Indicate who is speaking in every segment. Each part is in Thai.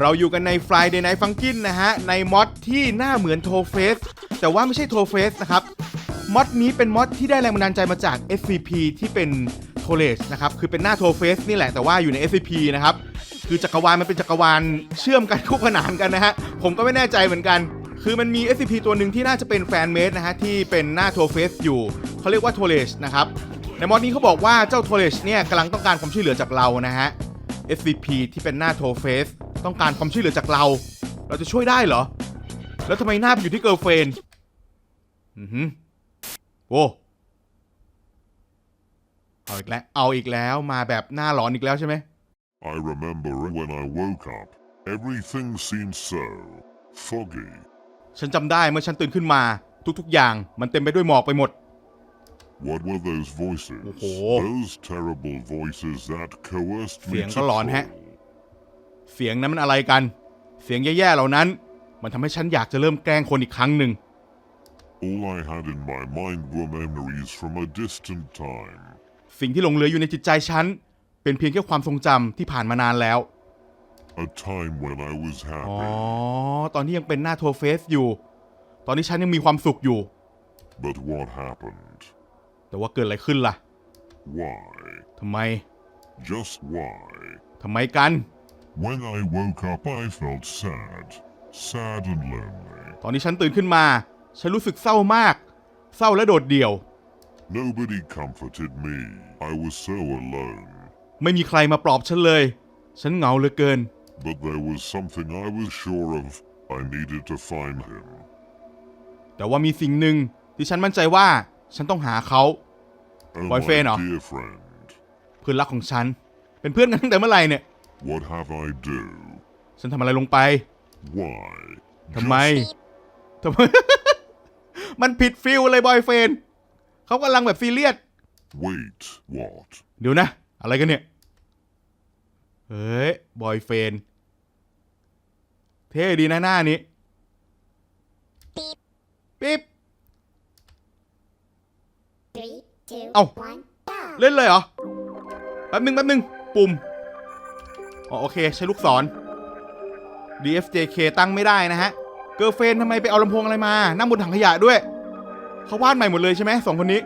Speaker 1: เราอยู่กันใน Friday Night Funkin นะฮะ ในมอดที่หน้าเหมือนโทเฟสแต่ว่าไม่ใช่โทเฟสนะครับมอดนี้เป็นมอดที่ได้แรงบันดาลใจมาจาก SCP ที่เป็นโทเลสนะครับ คือเป็นหน้าโทเฟสนี่แหละแต่ว่าอยู่ใน SCP นะครับ คือจักรวาลมันเป็นจักรวาลเชื่อมกันคู่ขนานกันนะฮะ ผมก็ไม่แน่ใจเหมือนกัน คือมันมี SCP ตัวหนึ่งที่น่าจะเป็นแฟนเมดนะฮะที่เป็นหน้าโทเฟสอยู่เขาเรียกว่าโทเลสนะครับในมอดนี้เขาบอกว่าเจ้าโทเลสเนี่ยกำลังต้องการความช่วยเหลือจากเรานะฮะ SCP ที่เป็นหน้าโทเฟส ต้องการความช่วยเหลือจากเรา เราจะช่วยได้เหรอ แล้วทำไมหน้าไปอยู่ที่เกิร์ลเฟรนด์อือหือโว้เอาอีกแล้ว เอาอีกแล้วมาแบบหน้าหลอนอีกแล้วใช่ไหม
Speaker 2: I remember when I woke up, everything seemed so foggy.
Speaker 1: ฉันจำได้เมื่อฉันตื่นขึ้นมา ทุกๆอย่างมันเต็มไปด้วยหมอกไปหมด
Speaker 2: What were those voices?
Speaker 1: Oh.
Speaker 2: Those terrible voices that coerced me
Speaker 1: เสียง
Speaker 2: to
Speaker 1: ก็หลอนแฮะ
Speaker 2: crawl.
Speaker 1: เสียงนั้นมันอะไรกัน เสียงแย่ๆเหล่านั้น มันทำให้ฉันอยากจะเริ่มแกล้งคนอีกครั้งหนึ่ง
Speaker 2: All I had in my mind were memories from a distant time.
Speaker 1: สิ่งที่หลงเหลืออยู่ในจิตใจฉัน เป็นเพียงแค่ความทรงจำที่ผ่านมานานแล้ว
Speaker 2: A time when I was
Speaker 1: อ๋อ
Speaker 2: happy.
Speaker 1: ตอนที่ยังเป็นหน้าโทเฟสอยู่ ตอนนี้ฉันยังมีความสุขอยู่
Speaker 2: But what happened?
Speaker 1: แต่ว่าเกิดอะไรขึ้นล่ะ
Speaker 2: Why?
Speaker 1: ทำไม
Speaker 2: Just why?
Speaker 1: ทำไมกัน
Speaker 2: When I woke up, I felt sad. Sad and lonely.
Speaker 1: ตอนนี้ฉันตื่นขึ้นมา ฉันรู้สึกเศร้ามาก เศร้าและโดดเดี่ยว
Speaker 2: Nobody comforted me. I was so alone.
Speaker 1: ไม่มีใครมาปลอบฉันเลย ฉันเหงาเหลือเกิน
Speaker 2: But there was something I was sure of. I needed to find him.
Speaker 1: แต่ว่ามีสิ่งหนึ่งที่ฉันมั่นใจว่าฉันต้องหาเขา
Speaker 2: Oh,
Speaker 1: Boyfriend,
Speaker 2: my
Speaker 1: oh.
Speaker 2: dear friend.
Speaker 1: เพื่อนรักของฉัน เป็นเพื่อนกันตั้งแต่เมื่อไหร่เนี่ย
Speaker 2: What have I do?
Speaker 1: ฉันทำอะไรลงไป
Speaker 2: Why?
Speaker 1: ทำไม
Speaker 2: Just
Speaker 1: ทำไม มันผิดฟิลเลยบอยเฟนเขากำลังแบบซีเรียส
Speaker 2: wait. What?
Speaker 1: เดี๋ยวนะ อะไรกันเนี่ย เฮ้ย บอยเฟนเท่ดีนะหน้านี้ ปิ๊บ
Speaker 3: Three, two,
Speaker 1: Oh.
Speaker 3: one, go!
Speaker 1: เล่นเลยเหรอ แป๊บนึงแป๊บนึงปุ่ม อ๋อโอเค ใช้ลูกศร DFJK ตั้งไม่ได้นะฮะ เกิร์เฟนทำไมไปเอาลำโพงอะไรมา นั่งบนถังขยะด้วย เขาวาดใหม่หมดเลยใช่ไหมสองคนนี้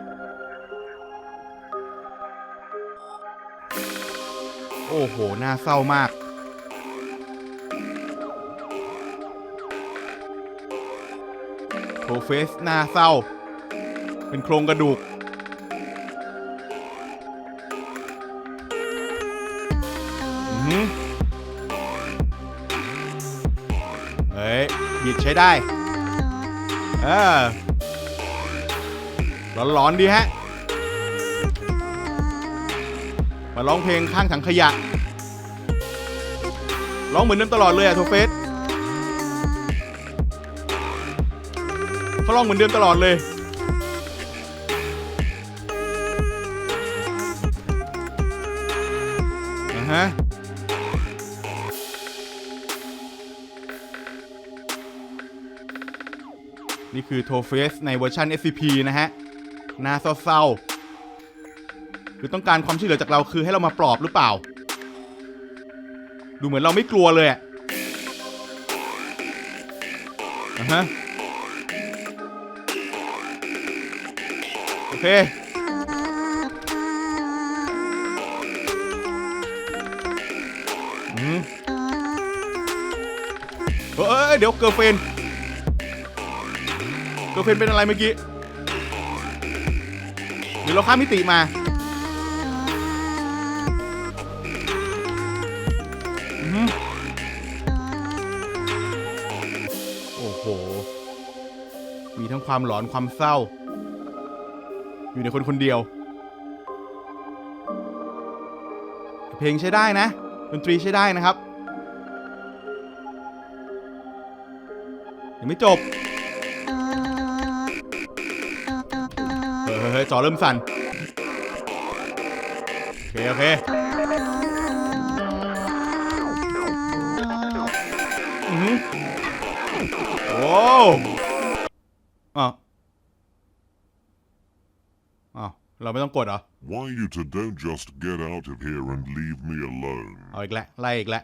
Speaker 1: โอ้โห น่าเศร้ามาก โทเฟสหน้าเศร้า เป็นโครงกระดูก เฮ้ยบิดใช้ได้ เออร้อนๆดีฮะ มาร้องเพลงข้างถังขยะ ร้องเหมือนเดิมตลอดเลยอะโทเฟสเขาร้องเหมือนเดิมตลอดเลยอ่าฮะ นี่คือโทเฟสในเวอร์ชัน SCP นะฮะน้าเศร้าๆคือต้องการความช่วยเหลือจากเราคือให้เรามาปลอบหรือเปล่า ดูเหมือนเราไม่กลัวเลยอะอ่าฮะโอเคอืมเอ้ยเดี๋ยวเกิร์เฟน เกิร์ลเฟนเป็นอะไรเมื่อกี้หรือเราข้ามมิติมา โอ้โห มีทั้งความหลอนความเศร้า อยู่ในคนคนเดียว เพลงใช้ได้นะ ดนตรีใช้ได้นะครับ ยังไม่จบ ฮ้ยเฮ้ยเฮ้ยจอเริ่มสั่น โอเค โอเค อือหือโอ้อ้าวอ้าวเราไม่ต้องกดเหรอ
Speaker 2: Why you to don't just get out of here and leave me alone?
Speaker 1: เอาอีกแล้วไล่อีกแล้ว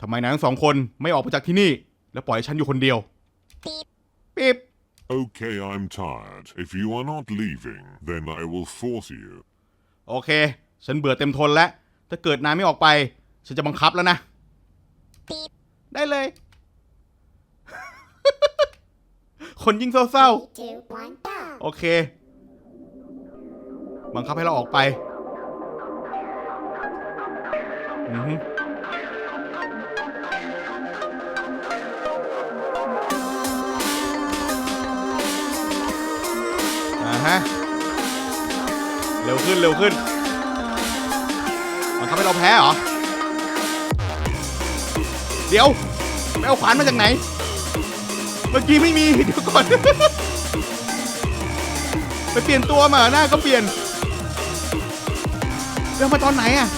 Speaker 1: ทำไมนายทั้งสองคนไม่ออกไปจากที่นี่ แล้วปล่อยให้ฉันอยู่คนเดียวปี๊บ
Speaker 2: Okay, I'm tired. If you are not leaving, then I will force you.
Speaker 1: โอเค ฉันเบื่อเต็มทนแล้ว ถ้าเกิดนายไม่ออกไป ฉันจะบังคับแล้วนะ ได้เลย คนยิ่งเศร้า
Speaker 3: Three, two, one, go.
Speaker 1: ๆโอเค บังคับให้เราออกไป อือ ฮะ เร็วขึ้นเร็วขึ้นบังคับให้เราแพ้เหรอ เดี๋ยวไปเอาขวานมาจากไหน เมื่อกี้ไม่มีเดี๋ยวก่อน ไปเปลี่ยนตัวมาหรอหน้าก็เปลี่ยนเรื่องมาตอนไหนอะ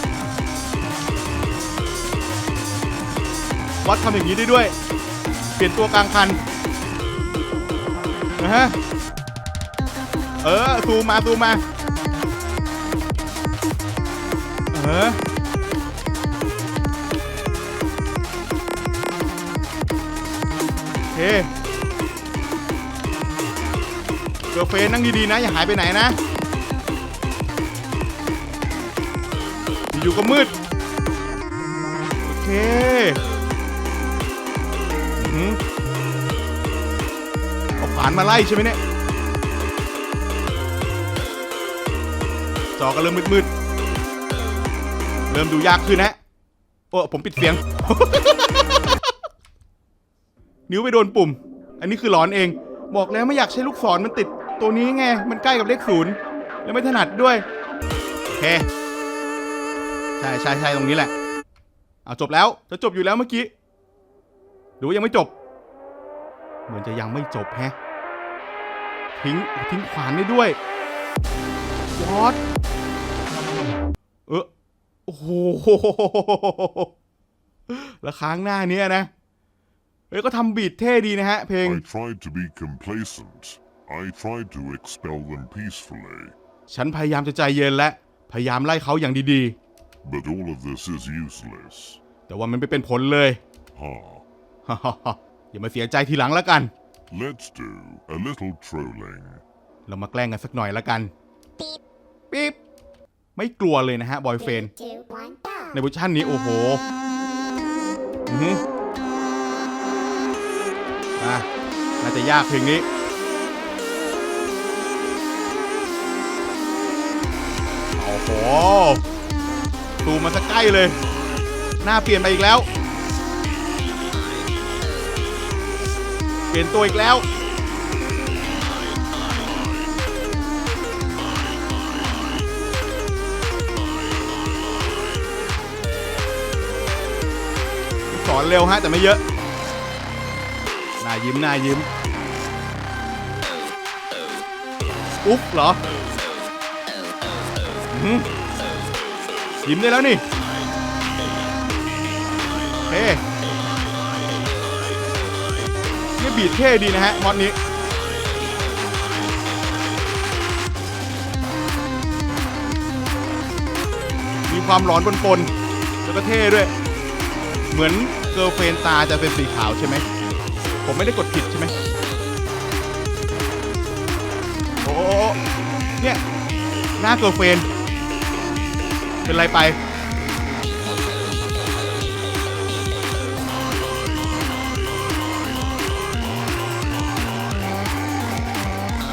Speaker 1: วัดทำอย่างนี้ได้ด้วย เปลี่ยนตัวกลางคันนะฮะ เออซูมมาซูมมา เออ โอเคเกอร์เฟนนั่งดีๆนะ อย่าหายไปไหนนะ อยู่ก็มืด โอเคอื้อหือเอาขวานมาไล่ใช่ไหมเนี่ย อก็เริ่มมืดๆ เริ่มดูยากขึ้นนะโอ้ผมปิดเสียง นิ้วไปโดนปุ่ม อันนี้คือหลอนเอง บอกแล้วไม่อยากใช้ลูกศรมันติดตัวนี้ไง มันใกล้กับเลขศูนย์แล้วไม่ถนัดด้วย โอเค ใช่ใช่ใช่ตรงนี้แหละ เอาจบแล้ว จะจบอยู่แล้วเมื่อกี้ หรือว่ายังไม่จบ เหมือนจะยังไม่จบแฮะ ทิ้งทิ้งขวานได้ด้วยวอด เออโอ้โหแล้วค้างหน้าเนี้ยนะ เฮ้ยก็ทำบีทเท่ดีนะฮะ เพลง
Speaker 2: I tried to be complacent. I tried to expel them peacefully.
Speaker 1: ฉันพยายามจะใจเย็นและ พยายามไล่เขาอย่างดี
Speaker 2: But all of this is useless.
Speaker 1: ๆแต่ว่ามันไม่เป็นผลเลย
Speaker 2: Ha.
Speaker 1: อย่ามาเสียใจทีหลังแล้วกัน
Speaker 2: Let's do a little trolling.
Speaker 1: เรามาแกล้งกันสักหน่อยแล้วกัน ปิ๊บ ไม่กลัวเลยนะฮะบอยเฟนในเวอร์ชันนี้โอ้โหอะน่าจะยากเพลงนี้โอ้โหตูมาสักใกล้เลย หน้าเปลี่ยนไปอีกแล้ว เปลี่ยนตัวอีกแล้ว อนเร็วฮะแต่ไม่เยอะน่ายิ้มน่ายิ้มอุ๊บเหรออื้อหือยิ้มได้แล้วนี่เท่นี่บีดเท่ดีนะฮะมอดนี้มีความหลอนปนๆแล้วก็เท่ด้วย เหมือน เกิร์ลเฟนตาจะเป็นสีขาวใช่ไหม ผมไม่ได้กดผิดใช่ไหม โอ้เนี่ย หน้าเกิร์ลเฟน เป็นไรไป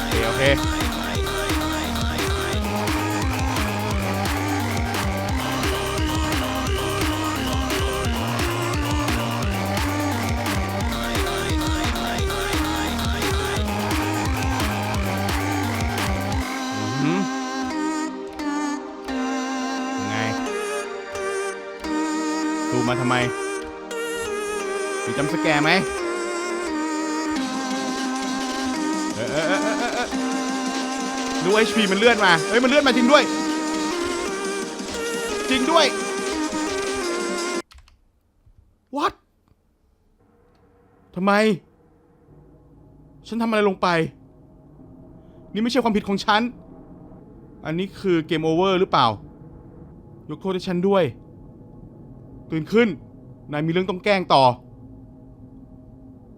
Speaker 1: โอเคโอเค มาทำไมมีจำสแกร์ไหมเออเออเออเออเออเออดู HP มันเลื่อนมา เฮ้ย มันเลื่อนมาจริงด้วย จริงด้วย what ทำไม ฉันทำอะไรลงไป นี่ไม่ใช่ความผิดของฉัน อันนี้คือเกมโอเวอร์หรือเปล่า ยกโทษให้ฉันด้วย ตื่นขึ้น นายมีเรื่องต้องแกล้งต่อ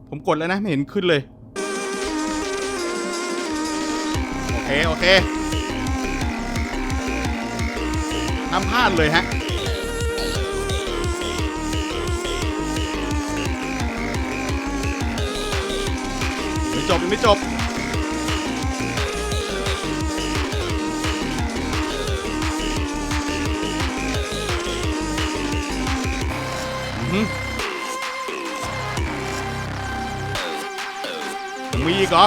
Speaker 1: ผมกดแล้วนะ ไม่เห็นขึ้นเลย โอเค โอเคห้ามพลาดเลยฮะไม่จบยังไม่จบ มีอีกเหรอ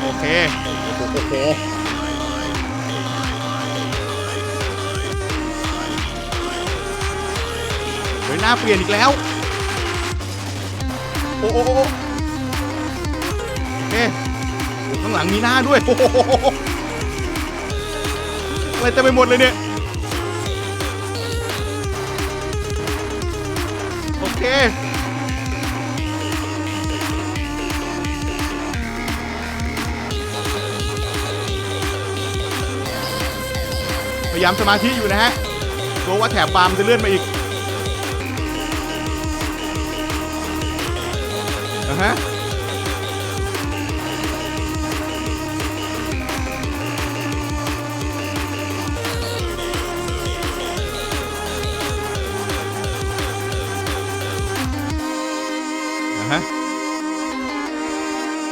Speaker 1: โอเคโอ้โหโอ้โหเฮ้ยหน้าเปลี่ยนอีกแล้ว โอ้โหโอ้โหโอเคโอ้ข้างหลังมีหน้าด้วย โอ้โห อะไรเต็มไปหมดเลยเนี่ย โอเค พยายามสมาธิอยู่นะฮะกลัวว่าแถบบาร์มจะเลื่อนมาอีกนะฮะ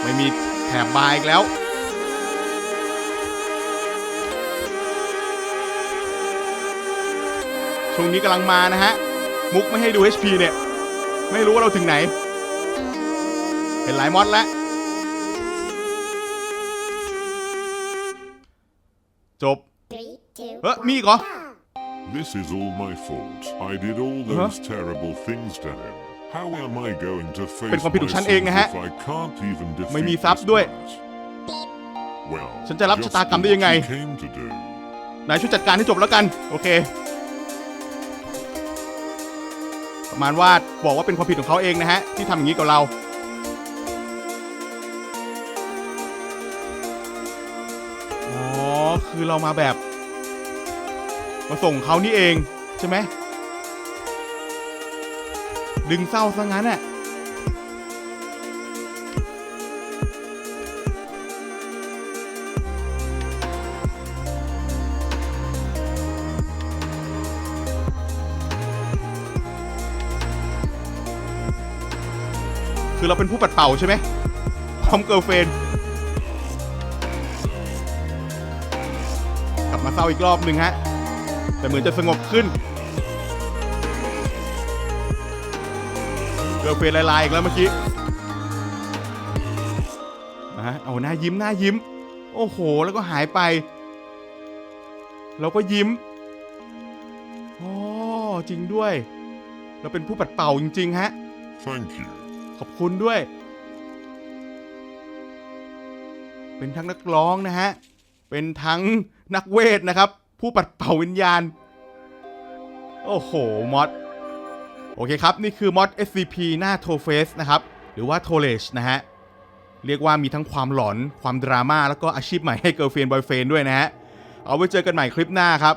Speaker 1: ไม่มีแถบบาร์อีกแล้ว ช่วงนี้กำลังมานะฮะ มุกไม่ให้ดู HP เนี่ย ไม่รู้ว่าเราถึงไหน เห็นหลายมอดแล้ว จบ
Speaker 3: Three, two,
Speaker 1: เฮ้ยมีอีกเหรอ
Speaker 2: This is all my fault. I did all those terrible things to him. How am I going to
Speaker 1: เป็น
Speaker 2: face
Speaker 1: ความผิดของฉันเอง
Speaker 2: myself
Speaker 1: นะฮะ
Speaker 2: if I can't even
Speaker 1: ไม่มี
Speaker 2: defeat
Speaker 1: ทรัพ
Speaker 2: this
Speaker 1: ย์ด้วย
Speaker 2: brat? Well,
Speaker 1: ฉันจะรับ
Speaker 2: just
Speaker 1: ชะตากรรม
Speaker 2: do
Speaker 1: ได้ยังไง
Speaker 2: what you came to do.
Speaker 1: นายช่วยจัดการให้จบแล้วกัน โอเค ประมาณว่าบอกว่าเป็นความผิดของเขาเองนะฮะ ที่ทำอย่างนี้กับเราอ๋อคือเรามาแบบ มาส่งเขานี่เอง ใช่ไหม ดึงเศร้าซะงั้นน่ะคือเราเป็นผู้ปัดเป่าใช่ไหมพร้อมเกิร์ลเฟนกลับมาเศร้าอีกรอบหนึ่งฮะ แต่เหมือนจะสงบขึ้น เกิร์ลเฟรนด์ลายๆอีกแล้วเมื่อกี้นะฮะเอาหน้ายิ้มหน้ายิ้ม โอ้โห แล้วก็หายไป เราก็ยิ้มอ๋อจริงด้วย เราเป็นผู้ปัดเป่าจริงๆฮะ
Speaker 2: Thank you.
Speaker 1: ขอบคุณด้วย เป็นทั้งนักร้องนะฮะ เป็นทั้งนักเวทนะครับ ผู้ปัดเป่าวิญญาณ โอ้โห มอด โอเคครับ นี่คือมอด SCP หน้าโทเฟสนะครับ หรือว่าโทเลชนะฮะ เรียกว่ามีทั้งความหลอนความดราม่าแล้วก็อาชีพใหม่ให้เกิร์ลเฟนบอยเฟนด้วยนะฮะ เอาไว้เจอกันใหม่คลิปหน้าครับ